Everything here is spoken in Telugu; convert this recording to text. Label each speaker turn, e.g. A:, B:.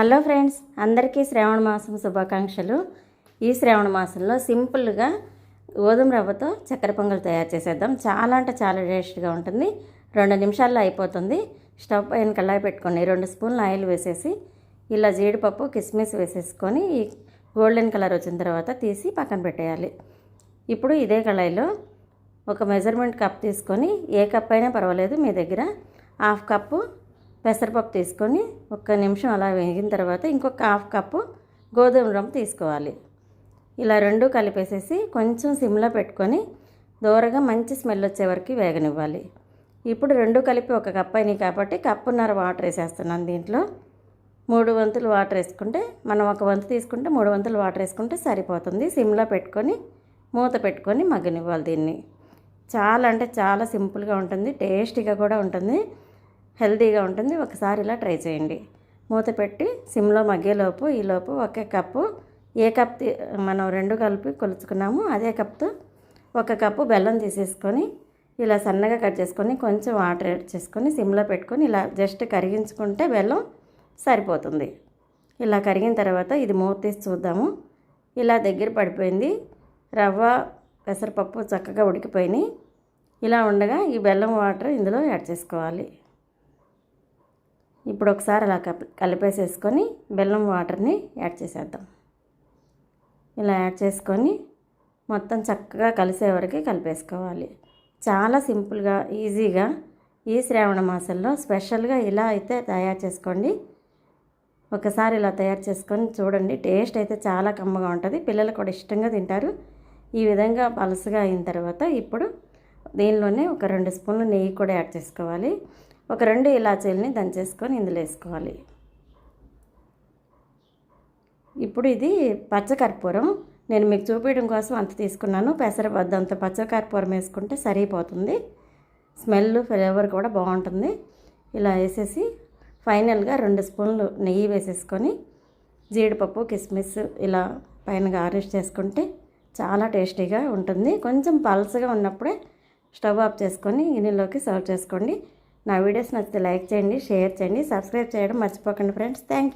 A: హలో ఫ్రెండ్స్ అందరికీ శ్రావణ మాసం శుభాకాంక్షలు. ఈ శ్రావణ మాసంలో సింపుల్గా గోధుమ రవ్వతో చక్కెర పొంగల్ తయారు చేసేద్దాం. చాలా అంటే చాలా టేస్ట్గా ఉంటుంది. రెండు నిమిషాల్లో అయిపోతుంది. స్టవ్ పైన కళాయి పెట్టుకొని రెండు స్పూన్లు ఆయిల్ వేసేసి ఇలా జీడిపప్పు కిస్మిస్ వేసేసుకొని ఈ గోల్డెన్ కలర్ వచ్చిన తర్వాత తీసి పక్కన పెట్టేయాలి. ఇప్పుడు ఇదే కళాయిలో ఒక మెజర్మెంట్ కప్ తీసుకొని ఏ కప్ అయినా పర్వాలేదు మీ దగ్గర హాఫ్ కప్పు పెసరపప్పు తీసుకొని ఒక్క నిమిషం అలా వేగిన తర్వాత ఇంకొక హాఫ్ కప్పు గోధుమ రవ్వ తీసుకోవాలి. ఇలా రెండు కలిపేసేసి కొంచెం సిమ్లో పెట్టుకొని దూరగా మంచి స్మెల్ వచ్చే వరకు వేగనివ్వాలి. ఇప్పుడు రెండు కలిపి ఒక కప్ అయినాయి కాబట్టి కప్పున్నర వాటర్ వేసేస్తున్నాను దీంట్లో. మూడు వంతులు వాటర్ వేసుకుంటే మనం ఒక వంతు తీసుకుంటే మూడు వంతులు వాటర్ వేసుకుంటే సరిపోతుంది. సిమ్లో పెట్టుకొని మూత పెట్టుకొని మగ్గనివ్వాలి దీన్ని. చాలా అంటే చాలా సింపుల్గా ఉంటుంది టేస్టీగా కూడా ఉంటుంది. హెల్తీగా ఉంటుంది ఒకసారి ఇలా ట్రై చేయండి. మూత పెట్టి సిమ్లో మగ్గేలోపు ఈలోపు ఒకే కప్పు ఏ కప్ తీ- మనం రెండు కలిపి కొలుచుకున్నాము అదే కప్తో ఒక కప్పు బెల్లం తీసేసుకొని ఇలా సన్నగా కట్ చేసుకొని కొంచెం వాటర్ యాడ్ చేసుకొని సిమ్లో పెట్టుకొని ఇలా జస్ట్ కరిగించుకుంటే బెల్లం సరిపోతుంది. ఇలా కరిగిన తర్వాత ఇది మూత తీసి చూద్దాము. ఇలా దగ్గర పడిపోయింది రవ్వ పెసరపప్పు చక్కగా ఉడికిపోయినాయి. ఇలా ఉండగా ఈ బెల్లం వాటర్ ఇందులో యాడ్ చేసుకోవాలి. ఇప్పుడు ఒకసారి అలా కలిపేసేసుకొని బెల్లం వాటర్ని యాడ్ చేసేద్దాం. ఇలా యాడ్ చేసుకొని మొత్తం చక్కగా కలిసే వరకు కలిపేసుకోవాలి. చాలా సింపుల్గా ఈజీగా ఈ శ్రావణ మాసంలో స్పెషల్గా ఇలా అయితే తయారు చేసుకోండి. ఒకసారి ఇలా తయారు చేసుకొని చూడండి. టేస్ట్ అయితే చాలా కమ్మగా ఉంటుంది. పిల్లలు కూడా ఇష్టంగా తింటారు. ఈ విధంగా పలసగా అయిన తర్వాత ఇప్పుడు దీనిలోనే ఒక రెండు స్పూన్లు నెయ్యి కూడా యాడ్ చేసుకోవాలి. ఒక రెండు ఇలాచీలని దంచేసుకొని ఇందులో వేసుకోవాలి. ఇప్పుడు ఇది పచ్చకర్పూరం. నేను మీకు చూపించడం కోసం అంత తీసుకున్నాను. పెసరబద్ద అంత పచ్చకర్పూరం వేసుకుంటే సరిపోతుంది. స్మెల్ ఫ్లేవర్ కూడా బాగుంటుంది. ఇలా వేసేసి ఫైనల్గా రెండు స్పూన్లు నెయ్యి వేసేసుకొని జీడిపప్పు కిస్మిస్ ఇలా పైన గార్నిష్ చేసుకుంటే చాలా టేస్టీగా ఉంటుంది. కొంచెం పల్సగా ఉన్నప్పుడే స్టవ్ ఆఫ్ చేసుకొని గిన్నెలోకి సర్వ్ చేసుకోండి. నా వీడియోస్ నచ్చితే లైక్ చేయండి షేర్ చేయండి సబ్స్క్రైబ్ చేయడం మర్చిపోకండి ఫ్రెండ్స్. Thank you